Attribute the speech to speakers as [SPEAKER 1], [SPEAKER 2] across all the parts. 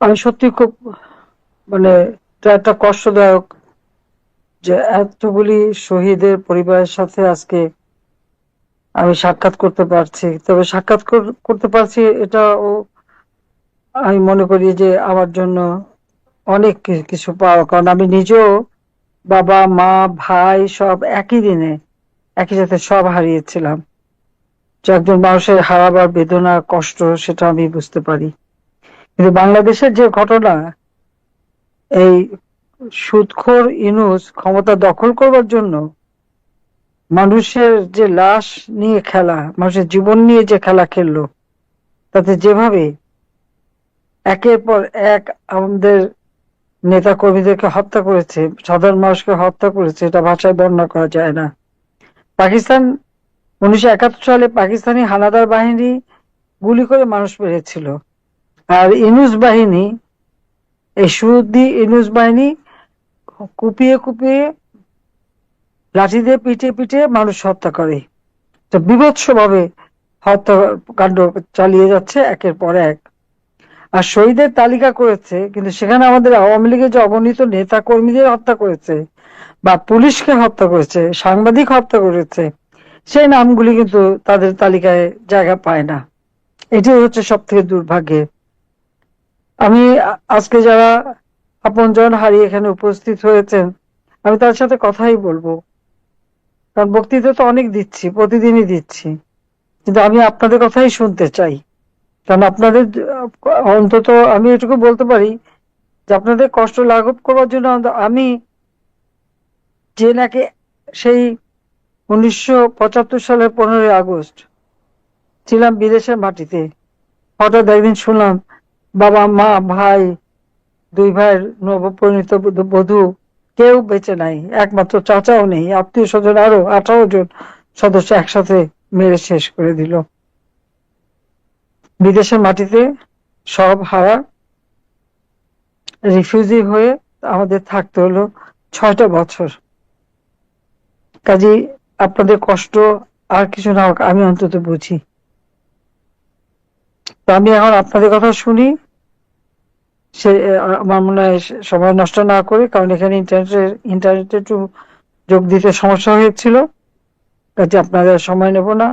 [SPEAKER 1] আমি সত্যি খুব মানে একটা কষ্টদায়ক যে এতগুলি শহীদের পরিবারের সাথে আজকে আমি সাক্ষাৎ করতে পারছি। তবে সাক্ষাৎ করতে পারছি এটা ও আমি মনে করি যে আমার জন্য অনেক কিছু পাওয়া। কারণ আমি নিজেও বাবা, মা, ভাই সব একই দিনে, একই সাথে সব হারিয়েছিলাম। যে একজন মানুষের হারাবার বেদনা, কষ্ট, সেটা আমি বুঝতে পারি। কিন্তু বাংলাদেশের যে ঘটনা, এই সুদখোর ইনুস ক্ষমতা দখল করবার জন্য মানুষের যে লাশ নিয়ে খেলা, মানুষের জীবন নিয়ে যে খেলা খেললো, তাতে যেভাবে একের পর এক আমাদের নেতা কর্মীদেরকে হত্যা করেছে, সাধারণ মানুষকে হত্যা করেছে, এটা ভাষায় বর্ণনা করা যায় না। পাকিস্তান উনিশশো একাত্তর সালে পাকিস্তানি হানাদার বাহিনী গুলি করে মানুষ মেরেছিল। আর ইনুস বাহিনী, এই সুদি ইনুস বাহিনী কুপিয়ে কুপিয়ে লাঠি দিয়ে পিটিয়ে পিটিয়ে মানুষ হত্যা করে। তো বিভৎস ভাবে হত্যাকাণ্ড চালিয়ে যাচ্ছে একের পর এক। আর শহীদের তালিকা করেছে, কিন্তু সেখানে আমাদের আওয়ামী লীগের যে অগণিত নেতা কর্মীদের হত্যা করেছে বা পুলিশকে হত্যা করেছে, সাংবাদিক হত্যা করেছে, সেই নামগুলি কিন্তু তাদের তালিকায় জায়গা পায় না। এটাই হচ্ছে সব থেকে দুর্ভাগ্যের আমি আজকে যারা আপনজন হারিয়ে এখানে উপস্থিত হয়েছেন, আমি তার সাথে কথাই বলব। কারণ বক্তৃতা তো অনেক দিচ্ছি, প্রতিদিনই দিচ্ছি। কিন্তু আমি আপনাদের কথাই শুনতে চাই। কারণ আপনাদের, অন্তত আমি এটুকু বলতে পারি যে আপনাদের কষ্ট লাঘব করার জন্য আমি যে নাকি সেই উনিশশো পঁচাত্তর সালের পনেরোই আগস্ট ছিলাম বিদেশের মাটিতে। হঠাৎ একদিন শুনলাম বাবা, মা, ভাই, দুই ভাইয়ের নবপরিণীত বধূ- কেউ বেঁচে নাই, একমাত্র চাচাও নেই, আত্মীয় স্বজন আরও আঠারো জন সদস্য একসাথে মেরে শেষ করে দিল। বিদেশের মাটিতে সব হারা রিফিউজি হয়ে আমাদের থাকতে হলো ছয়টা বছর। কাজী আপনাদের কষ্ট আর কিছু না হোক, আমি অন্তত বুঝি। তো আমি এখন আপনাদের কথা শুনি। সে আমার মনে হয় সময় নষ্ট না করে কারণ এখানে ইন্টারনেটের ইন্টারনেটে একটু যোগ দিতে সমস্যা হয়েছিল কাজে আপনাদের সময় নেব না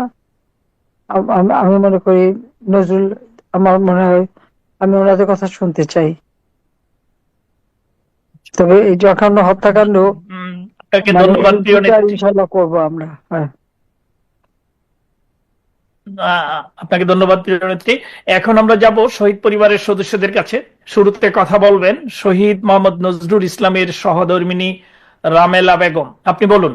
[SPEAKER 1] আম- মনে করি নজরুল আমার মনে হয় আমি ওনাদের কথা শুনতে চাই তবে এই জঘন্য হত্যাকাণ্ড মানে
[SPEAKER 2] ধন্যবাদ
[SPEAKER 1] করব আমরা হ্যাঁ
[SPEAKER 2] আপনাকে ধন্যবাদ প্রিয় নেত্রী এখন আমরা যাব শহীদ পরিবারের সদস্যদের কাছে। শুরুতে কথা বলবেন শহীদ মোহাম্মদ নজরুল ইসলামের সহধর্মিনী রামেলা বেগম। আপনি বলুন।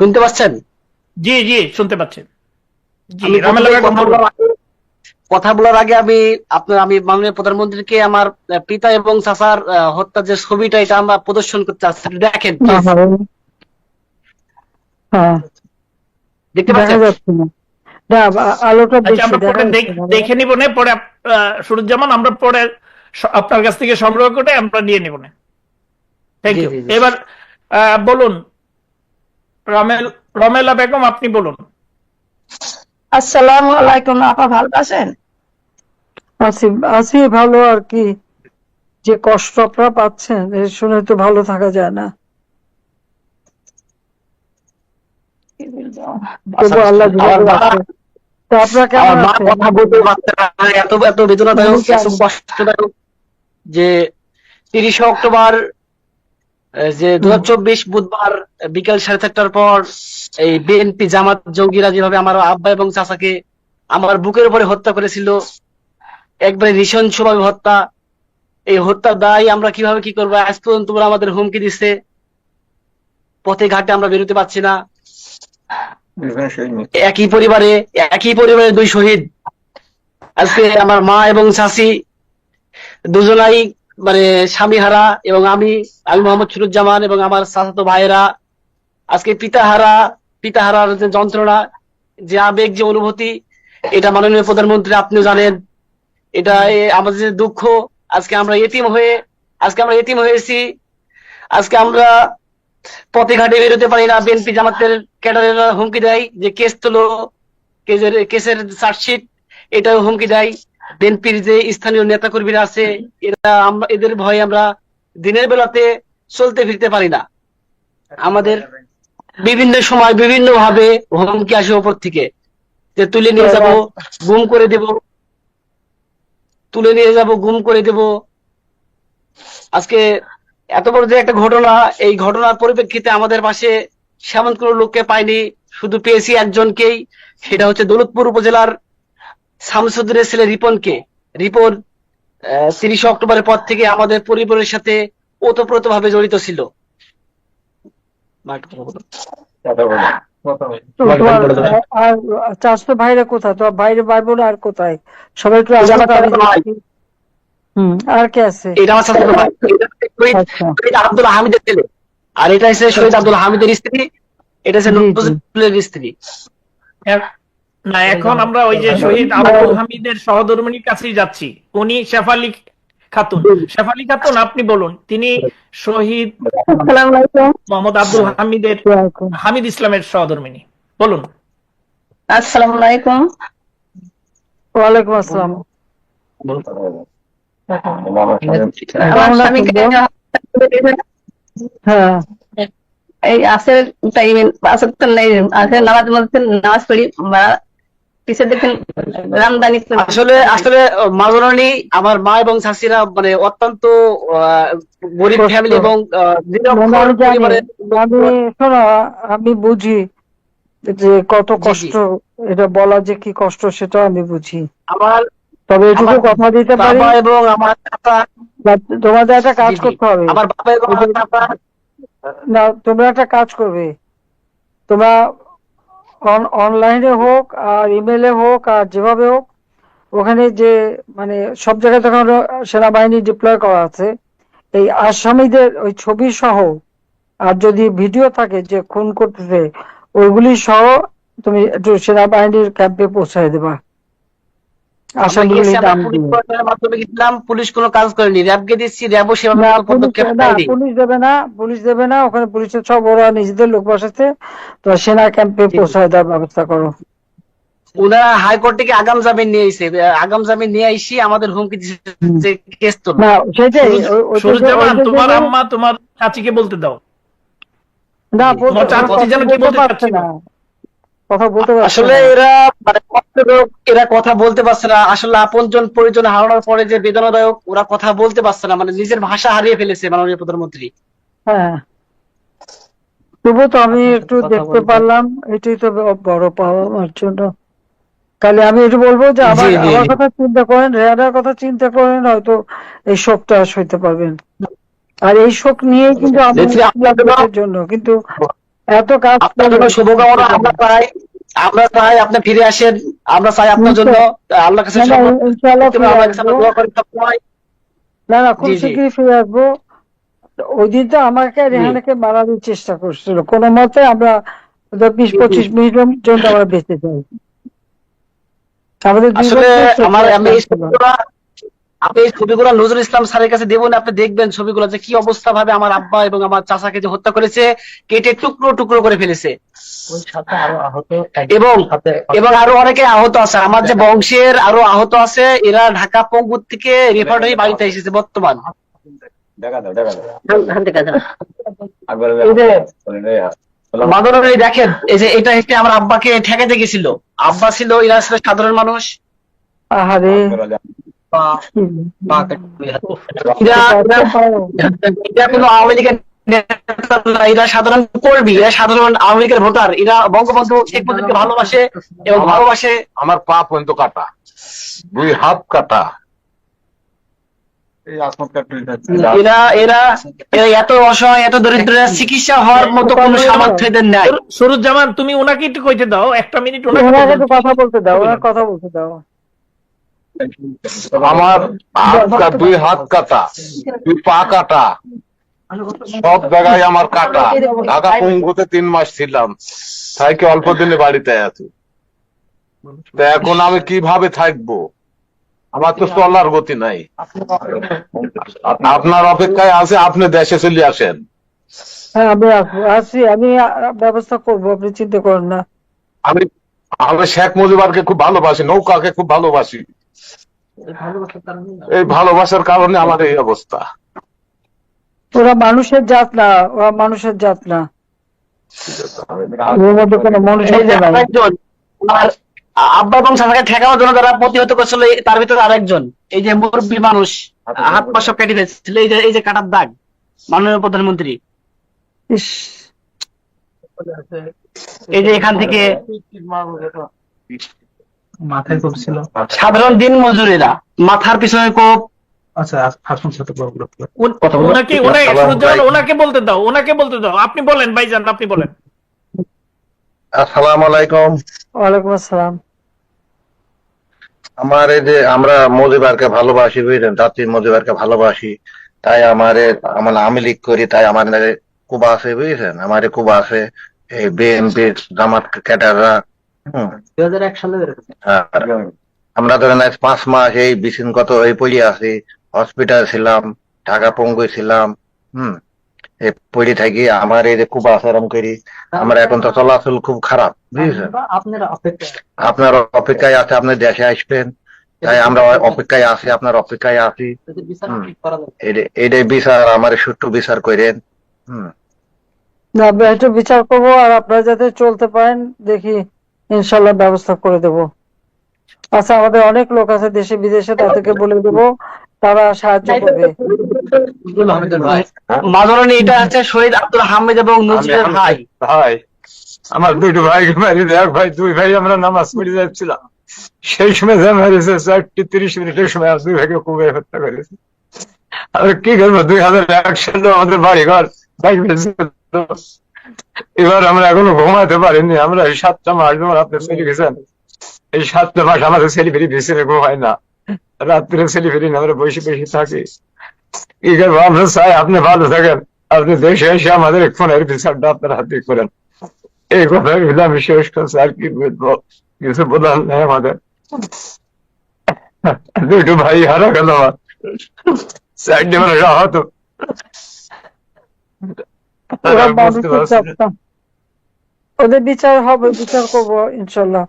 [SPEAKER 3] শুনতে পাচ্ছেন?
[SPEAKER 2] জি জি শুনতে পাচ্ছেন জি রামেলা বেগম
[SPEAKER 3] কথা বলার আগে- আমি আপনার আমি মাননীয় প্রধানমন্ত্রীকে আমার পিতা এবং চাচার আহ, হত্যার যে ছবিটা এটা আমরা প্রদর্শন করতে চাচ্ছি দেখেন
[SPEAKER 1] হ্যাঁ
[SPEAKER 3] দেখতে পাচ্ছেন?
[SPEAKER 1] আ- আলোটা
[SPEAKER 2] আচ্ছা
[SPEAKER 1] দেখা
[SPEAKER 2] নিব না পরে আহ, সুরুজ্জামান আমরা পরে আপনার কাছ থেকে সংগ্রহ করে আমরা নিয়ে নিব না। Thank you. এবার আহ, বলুন রমেল রমেলা বেগম আপনি বলুন।
[SPEAKER 4] আসসালামু আলাইকুম আপা ভালো আছেন?
[SPEAKER 1] আছি আছি ভালো আর কি। যে কষ্ট আপনারা পাচ্ছেন এ শুনে তো ভালো থাকা যায় না। তবু আল্লাহ আপনারা কেমন আছেন?
[SPEAKER 3] এত এত বেদনাদায়ক এত কষ্টদায়ক যে তিরিশে অক্টোবর যে দু বুধবার বিকেল সাড়ে চারটার পর এই বিএনপি জামাত জঙ্গিরা যেভাবে আমার আব্বা এবং চাচাকে আমার বুকের উপরে হত্যা করেছিল একবারে নৃশংসভাবে হত্যা এই হত্যার দায় আমরা কীভাবে কি করব? আজ পর্যন্ত আমাদের হুমকি দিচ্ছে পথে ঘাটে আমরা বেরোতে পারছি না। একই পরিবারে একই পরিবারে দুই শহীদ। আজকে আমার মা এবং চাচি দুজনাই মানে স্বামী হারা এবং আমি আমি মোহাম্মদ সুরুজ্জামান এবং আমার চাচাতো ভাইয়েরা, আজকে পিতা হারা পিতা হারার যে যন্ত্রণা, যে আবেগ, যে অনুভূতি, এটা মাননীয় প্রধানমন্ত্রী, আপনিও জানেন, এটা আমাদের যে দুঃখ, আজকে আমরা এতিম হয়ে, আজকে আমরা এতিম হয়েছি আজকে আমরা পথে ঘাটে বেরোতে পারি না, বিএনপি জামাতের ক্যাডারেরা হুমকি দেয় যে কেস তোলো কেসের কেসের চার্জশিট, এটাও হুমকি দেয়। বিএনপির যে স্থানীয় নেতা কর্মীরা আছে, এরা আমরা এদের ভয়ে আমরা দিনের বেলাতে চলতে ফিরতে পারি না। আমাদের বিভিন্ন সময় বিভিন্ন ভাবে হুমকি আসে ওপর থেকে। যে তুলে নিয়ে যাব, গুম করে দেব। তুলে নিয়ে যাব, গুম করে দেব। আজকে এত বড় যে একটা ঘটনা, এই ঘটনার পরিপ্রেক্ষিতে আমাদের পাশে সেমন কোনো লোককে পাইনি। শুধু পেয়েছি একজনকেই। সেটা হচ্ছে দৌলতপুর উপজেলার শামসুদ্দিনের ছেলে রিপনকে। রিপন তিরিশে অক্টোবরের পর থেকে আমাদের পরিবারের সাথে ওতপ্রোত ভাবে জড়িত ছিল।
[SPEAKER 1] তো চাষতো ভাইরা কোথায়? তোমার বাইরে ভাই বোন আর কোথায়? সবাই একটু তো। হুম আর কে আছে?
[SPEAKER 3] এটা আমার ভাই। শহীদ
[SPEAKER 1] আচ্ছা।
[SPEAKER 3] আব্দুল হামিদের ছেলে। আর এটা হচ্ছে শহীদ আব্দুল হামিদের স্ত্রী। এটা হচ্ছে। নজরুলের স্ত্রী।
[SPEAKER 2] এ- না এখন আমরা ওই যে শহীদ আব্দুল হামিদের সহধর্মিনীর কাছেই যাচ্ছি। উনি শেফালি খাতুন। শেফালি খাতুন আপনি বলুন। তিনি শহীদ
[SPEAKER 4] আসসালামু আলাইকুম।
[SPEAKER 2] মোহাম্মদ আব্দুল হামিদের হামিদ ইসলামের সহধর্মিনী। বলুন।
[SPEAKER 4] আসসালামু আলাইকুম।
[SPEAKER 1] ওয়ালাইকুম আসসালাম। হ্যাঁ।
[SPEAKER 4] এই আসের টাইমে আসর তো নেই আসের নামাজ মধ্যে নামাজ পড়ি দেখেন রামদানি
[SPEAKER 3] আসলে আসলে মাজননী আমার মা এবং শাশিরা মানে অত্যন্ত গরিব ফ্যামিলি এবং
[SPEAKER 1] শোনো আমি বুঝি যে কত কষ্ট এটা বলা যে কি কষ্ট সেটা আমি বুঝি।
[SPEAKER 3] আমার
[SPEAKER 1] তবে এটুকু কথা দিতে পারি?
[SPEAKER 3] এবং আমার
[SPEAKER 1] তোমাদের একটা কাজ। করতে হবে।
[SPEAKER 3] আমার বাবা এবং
[SPEAKER 1] না তোমরা একটা কাজ করবে। তোমরা অনলাইনে হোক, আর ইমেলে হোক, আর যেভাবে হোক, ওখানে যে মানে সব জায়গায় তখন সেনাবাহিনী ডিপ্লয় করা আছে। এই আসামিদের ওই ছবি সহ, আর যদি ভিডিও থাকে যে খুন করতেছে, ওইগুলি সহ তুমি একটু সেনাবাহিনীর ক্যাম্পে পৌঁছায় দেবা
[SPEAKER 3] আমরা
[SPEAKER 1] আসামিগুলির
[SPEAKER 3] গেছি, আমরা
[SPEAKER 1] নাম
[SPEAKER 3] পুলিশ কোনো কাজ করেনি। র্যাবকে দিচ্ছি র্যাবও সেভাবে পদক্ষেপ
[SPEAKER 1] পুলিশ দেবে না পুলিশ দেবে না ওখানে পুলিশের সব ওরা নিজেদের লোক বসাতে তো সেনা ক্যাম্পে পৌঁছায় দেওয়ার ব্যবস্থা করো।
[SPEAKER 3] ওনারা হাইকোর্ট থেকে আগাম জামিন নিয়ে এসে আগাম জামিন নিয়ে আইসি আমাদের হুমকি দিচ্ছে যে কেস তোলো।
[SPEAKER 1] না সেটাই
[SPEAKER 2] তোমার আম্মা তোমার চাচিকে বলতে দাও।
[SPEAKER 1] না
[SPEAKER 2] চাচি যেন কি
[SPEAKER 1] বলতে
[SPEAKER 2] বলতে
[SPEAKER 1] না। কথা বলতে পারছে
[SPEAKER 3] আসলে। এরা মানে এরা কথা বলতে পারছে না। আসলে আপনজন পরিজন হারানোর পরে যে বেদনাদায়ক ওরা কথা বলতে পারছে না। মানে নিজের ভাষা হারিয়ে ফেলেছে মাননীয় প্রধানমন্ত্রী।
[SPEAKER 1] হ্যাঁ। তবু তো আমি একটু দেখতে পারলাম এটাই তো বড় পাওয়া আমার জন্য। তাহলে আমি একটু বলব যে আমার আমার কথা চিন্তা করেন রেহানার কথা চিন্তা করেন হয়তো এই শোকটা সইতে পারবেন। আর এই শোক নিয়ে কিন্তু আমি
[SPEAKER 3] জন্য।
[SPEAKER 1] কিন্তু এত কাজ
[SPEAKER 3] আপনার জন্য শুভকামনা আমরা চাই আমরা চাই আপনি ফিরে আসেন আমরা চাই আপনার জন্য আল্লাহর কাছে
[SPEAKER 1] না, না, খুব। শীঘ্রই ফিরে আসব। ওই দিন তো আমাকে রেহানাকে মারানোর চেষ্টা করছিল। কোন মতে আমরা বিশ। পঁচিশ মিনিটের জন্য আমরা বেঁচে যাই। আমাদের
[SPEAKER 3] আসলে আমার আমি ছবিগুলা এই ছবিগুলো নজরুল ইসলাম স্যারের কাছে দেবো না আপনি দেখবেন ছবিগুলো যে কি অবস্থা ভাবে আমার আব্বা এবং আমার চাচাকে যে হত্যা করেছে কেটে টুকরো টুকরো করে ফেলেছে। এবং এবং আরও অনেকে আহত আছে। আমার যে বংশের আরও আহত আছে এরা ঢাকা পঙ্গুর থেকে রেফার বাড়িতে এসেছে বর্তমান।
[SPEAKER 5] দেখা দাও দেখা দাও। একবার
[SPEAKER 3] এই যে
[SPEAKER 5] হ্যাঁ।
[SPEAKER 3] মাদনী দেখেন এই যে এটা হচ্ছে আমার আব্বাকে ঠেকাতে গেছিল। আব্বা ছিল এরা ছিল সাধারণ মানুষ।
[SPEAKER 1] আহারে।
[SPEAKER 3] এরা সাধারণ কর্মী এরা সাধারণ আওয়ামী লীগের ভোটার এরা বঙ্গবন্ধু শেখ মুজিবকে ভালোবাসে এবং ভালোবাসে
[SPEAKER 5] আমার পা পর্যন্ত কাটা দুই কাটা
[SPEAKER 3] এত অসহায় এত চিকিৎসা হওয়ার মতো সামর্থ্য এদের নাই
[SPEAKER 2] সুরুজ্জামান তুমি ওনাকে একটু কইতে দাও একটা মিনিট ওনাকে
[SPEAKER 1] কথা বলতে দাও কথা বলতে দাও
[SPEAKER 5] আমার দুই হাত কাটা দুই পা কাটা সব জায়গায় আমার কাটা। ঢাকা পঙ্গুতে তিন মাস ছিলাম। থাকি অল্প দিনে বাড়িতে আছি। তা এখন আমি কীভাবে থাকব? আমার তো চলার গতি নাই। আপনার অপেক্ষায় আছে আপনি দেশে চলে আসেন।
[SPEAKER 1] হ্যাঁ আমি আছি- আছি আমি ব্যবস্থা করব আপনি চিন্তা করেন না।
[SPEAKER 5] আমি আমি শেখ মুজিবারকে খুব ভালোবাসি নৌকাকে খুব ভালোবাসি। এই ভালোবাসার কারণে আমার এই অবস্থা।
[SPEAKER 1] ওরা মানুষের জাত না ওরা মানুষের জাত না। ওর মধ্যে কোনো
[SPEAKER 3] আব্বা এবং ঠেকানোর জন্য যারা প্রতিহত করছিল তার ভিতরে আরেকজন এই যে মুরব্বী মানুষ হাত পা সব কেটে ফেলছিল এই যে এই যে কাটার দাগ মাননীয় প্রধানমন্ত্রী। এই যে এখান থেকে
[SPEAKER 6] মাথায় খুব ছিল?
[SPEAKER 3] সাধারণ দিন মজুরেরা। মাথার পিছনে কোপ।
[SPEAKER 6] আচ্ছা আসুন সাথে বড় বড় করে।
[SPEAKER 2] উন- ওনাকে ওনাকে বলতে দাও ওনাকে বলতে দাও। আপনি বলেন ভাইজান আপনি বলেন।
[SPEAKER 7] আসসালামু আলাইকুম।
[SPEAKER 1] ওয়ালাইকুম আসসালাম।
[SPEAKER 7] আমার এই যে আমরা মজিবারকে ভালোবাসি বুঝলেন? জাতি মজিবারকে ভালোবাসি। তাই আমার আমার আমি লিখ করি তাই আমার কুবা আছে বুঝছেন আমার কুবা আছে। এই বিএনপি জামাত ক্যাডাররা
[SPEAKER 3] দুই হাজার এক সালে
[SPEAKER 7] আমরা ধরেন আজ পাঁচ মাস এই বিশৃঙ্খত হয়ে পড়ে আছি হসপিটাল ছিলাম ঢাকা পঙ্গু ছিলাম হুম এই পড়ে থাকি আমার এই যে আসারাম করি আমার এখন তো চলাচল খুব খারাপ বুঝছেন?
[SPEAKER 3] আপনারা অপেক্ষা
[SPEAKER 7] আপনার অপেক্ষায় আছে আপনি দেশে আসবেন তাই আমরা অপেক্ষায় আছি আপনার অপেক্ষায় আছি। এটাই বিচার আমার সুষ্ঠু বিচার করেন হম।
[SPEAKER 1] না একটু বিচার করব আর আপনারা যাতে চলতে পারেন দেখি ইনশাল্লাহ ব্যবস্থা করে দেব। আচ্ছা আমাদের অনেক লোক আছে দেশে বিদেশে তাদেরকে বলে দেবো তারা সাহায্য করবে।
[SPEAKER 3] এটা হচ্ছে শহীদ আব্দুল হামিদ এবং নজরুলের ভাই।
[SPEAKER 8] ভাই আমার দুটো ভাইকে এক ভাই দুই ভাই আমরা নামাজ পড়ে যাচ্ছিলাম। সেই সময় যে মারিছে চারটি তিরিশ মিনিটের সময় দুই ভাইকে কুবে হত্যা করেছে। আর কি করব দুই হাজার এক সালে আমাদের বাড়ি ঘর বাইক এবার আমরা এখনও ঘুমাতে পারিনি, আমরা এই সাতটা মাস যেমন আপনি চলে গেছেন। এই সাতটা মাস আমাদের ছেলে ফেরি বিছানে ঘুমায় না। রাত্রে ছেলে ফেরি আমরা বসে বসে থাকি। কি করব, আমরা চাই আপনি ভালো থাকেন। আপনি দেশে এসে আমাদের ফোনের বিচারটা আপনার হাতে করেন। এই কথা বলে আমি শেষ করছি, আর কি বলব? কিছু বলার নেই আমাদের। দুটো ভাই হারা গেল আমার। চারটে মানুষ আহত।
[SPEAKER 1] ওরা
[SPEAKER 8] আমি বুঝতে
[SPEAKER 1] মানুষের
[SPEAKER 8] পারছি
[SPEAKER 1] জাত
[SPEAKER 8] না।
[SPEAKER 1] না। ওদের বিচার হবে বিচার করব ইনশাল্লাহ